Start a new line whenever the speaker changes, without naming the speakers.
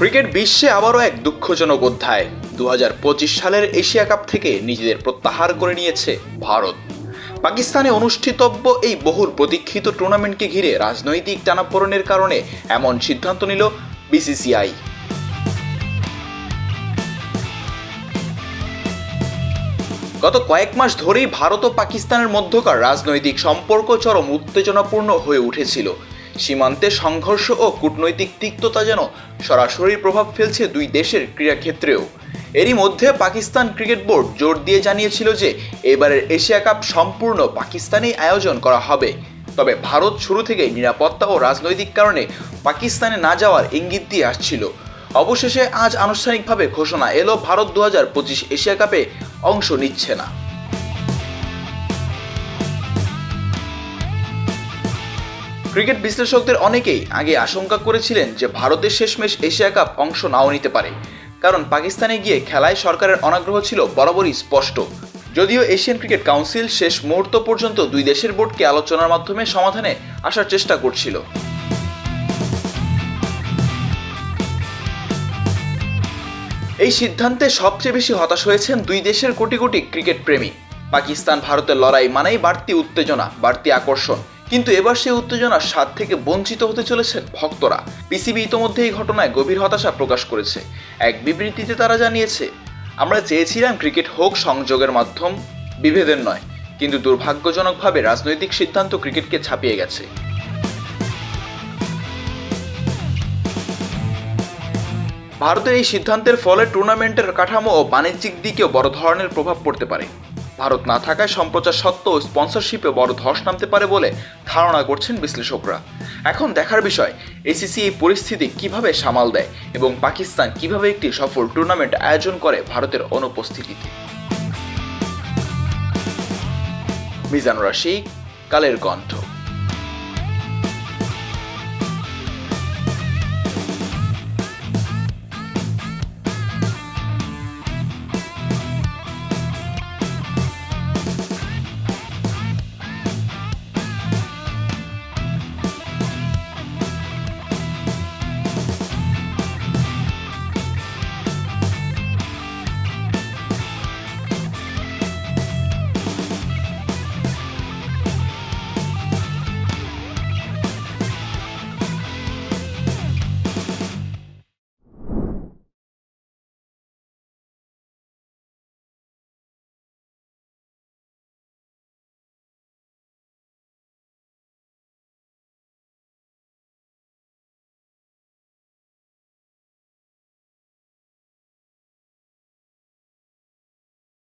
Cricket বিশ্বে আবারও এক দুঃখজনক অধ্যায়। দু হাজার পঁচিশ সালের এশিয়া কাপ থেকে নিজেদের প্রত্যাহার করে নিয়েছে ভারত। পাকিস্তানে অনুষ্ঠিতব্য এই বহুল প্রতীক্ষিত টুর্নামেন্টকে ঘিরে রাজনৈতিক টানাপোড়েনের কারণে এমন সিদ্ধান্ত নিল বিসিসিআই। গত কয়েক মাস ধরেই ভারত ও পাকিস্তানের মধ্যকার রাজনৈতিক সম্পর্ক চরম উত্তেজনাপূর্ণ হয়ে উঠেছিল। সীমান্তে সংঘর্ষ ও কূটনৈতিক তিক্ততা যেন সরাসরি প্রভাব ফেলছে দুই দেশের ক্রীড়াক্ষেত্রেও। এরই মধ্যে পাকিস্তান ক্রিকেট বোর্ড জোর দিয়ে জানিয়েছিল যে, এবারের এশিয়া কাপ সম্পূর্ণ পাকিস্তানেই আয়োজন করা হবে। তবে ভারত শুরু থেকেই নিরাপত্তা ও রাজনৈতিক কারণে পাকিস্তানে না যাওয়ার ইঙ্গিত দিয়ে আসছিল। অবশেষে আজ আনুষ্ঠানিকভাবে ঘোষণা এলো, ভারত দু হাজার পঁচিশ এশিয়া কাপে অংশ নিচ্ছে না। ক্রিকেট বিশ্লেষকদের অনেকেই আগে আশঙ্কা করেছিলেন যে ভারতের শেষমেশ এশিয়া কাপ অংশ নাও নিতে পারে। কারণ পাকিস্তানে গিয়ে খেলায় সরকারের অনাগ্রহ ছিল বরাবরই স্পষ্ট। যদিও এশিয়ান ক্রিকেট কাউন্সিল শেষ মুহূর্ত পর্যন্ত দুই দেশের বোর্ডকে আলোচনার মাধ্যমে সমাধানে আসার চেষ্টা করছিল। এই সিদ্ধান্তে সবচেয়ে বেশি হতাশ হয়েছেন দুই দেশের কোটি কোটি ক্রিকেট প্রেমী। পাকিস্তান ভারতের লড়াই মানেই বাড়তি উত্তেজনা, বাড়তি আকর্ষণ। কিন্তু এবার সেই উত্তেজনার স্বাদ থেকে বঞ্চিত হতে চলেছেন ভক্তরা। পিসিবি ইতোমধ্যে এই ঘটনায় গভীর হতাশা প্রকাশ করেছে। এক বিবৃতিতে তারা জানিয়েছে, আমরা চেয়েছিলাম ক্রিকেট হোক, সংযোগের মাধ্যম বিভেদের নয়, কিন্তু দুর্ভাগ্যজনকভাবে রাজনৈতিক সিদ্ধান্ত ক্রিকেটকে ছাপিয়ে গেছে। ভারতের এই সিদ্ধান্তের ফলে টুর্নামেন্টের কাঠামো ও বাণিজ্যিক দিকেও বড় ধরনের প্রভাব পড়তে পারে। ভারত না থাকায় সম্প্রচার সত্ত্বেও স্পন্সরশিপে বড় ধস নামতে পারে বলে ধারণা করছেন বিশ্লেষকরা। এখন দেখার বিষয় এসিসি এই পরিস্থিতি কীভাবে সামাল দেয় এবং পাকিস্তান কীভাবে একটি সফল টুর্নামেন্ট আয়োজন করে ভারতের অনুপস্থিতিতে? মিজানুর শেখ কালের কণ্ঠ।